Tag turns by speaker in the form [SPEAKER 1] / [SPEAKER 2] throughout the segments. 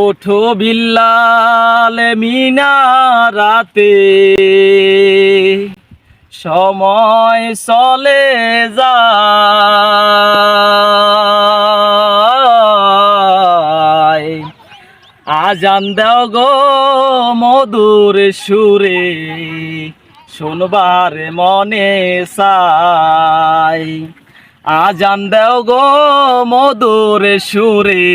[SPEAKER 1] ওঠো বিল্লাল মিনা রাতে সময় চলে যায়। আজান দেও গো মধুর সুরে, শোনবার মনে সাই আজান দেও গো মধুর সুরে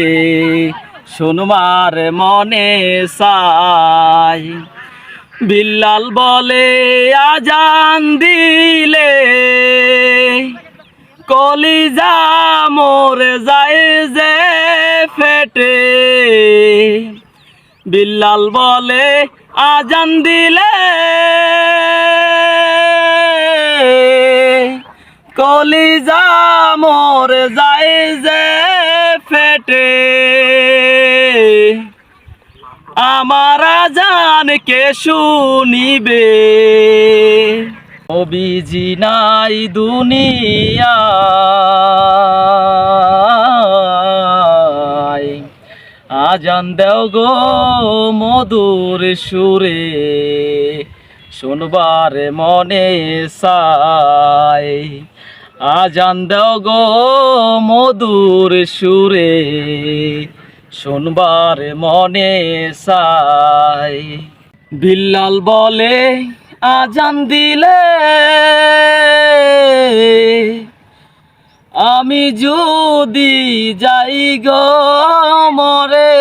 [SPEAKER 1] শোনবার মনে সাই। বিল্লাল বলে, আজান দিলে কলিজা মোর যায় যে ফেটে। বিল্লাল বলে, আজান দিলে কলিজা মোর যায় যে ফেটে। আমার আজান কে শুনিবে? অবিজি নাই দুনিয়া। আজান দেও গো মধুর সুরে, শুনবার মনে সাই আজান দেও গো মধুর সুরে, শুনবার মনে সাই বিল্লাল বলে, আজান দিলে আমি যদি যাই গো মরে।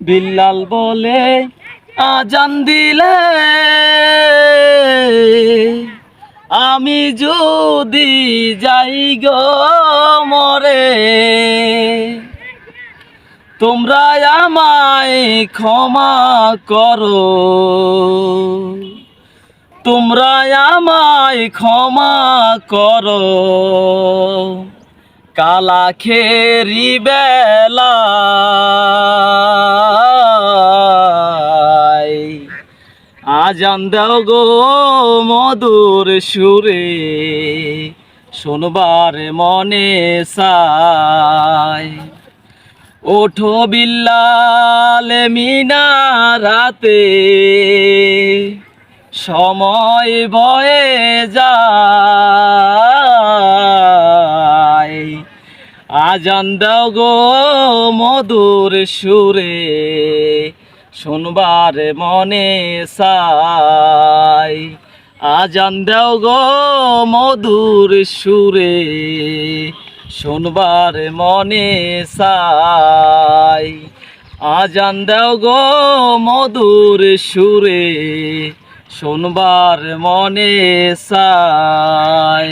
[SPEAKER 1] বিল্লাল বলে, আজান দিলে আমি যদি যাই গো মরে, তোমরা আমায় ক্ষমা করো। তোমরা আমায় ক্ষমা করো। কালা খেরি বেলা আজান দাও গো মধুর সুরে, শোনবার মনে সাই ওঠো বিল্লাল মিনা রাতে সময় বয়ে যায়। আজান দাও গো মধুর সুরে শুনবার মনে সাই আজান দেও গো মধুর সুরে, শুনবার মনে সাই আজান দেও গো মধুর সুরে, শুনবার মনে সাই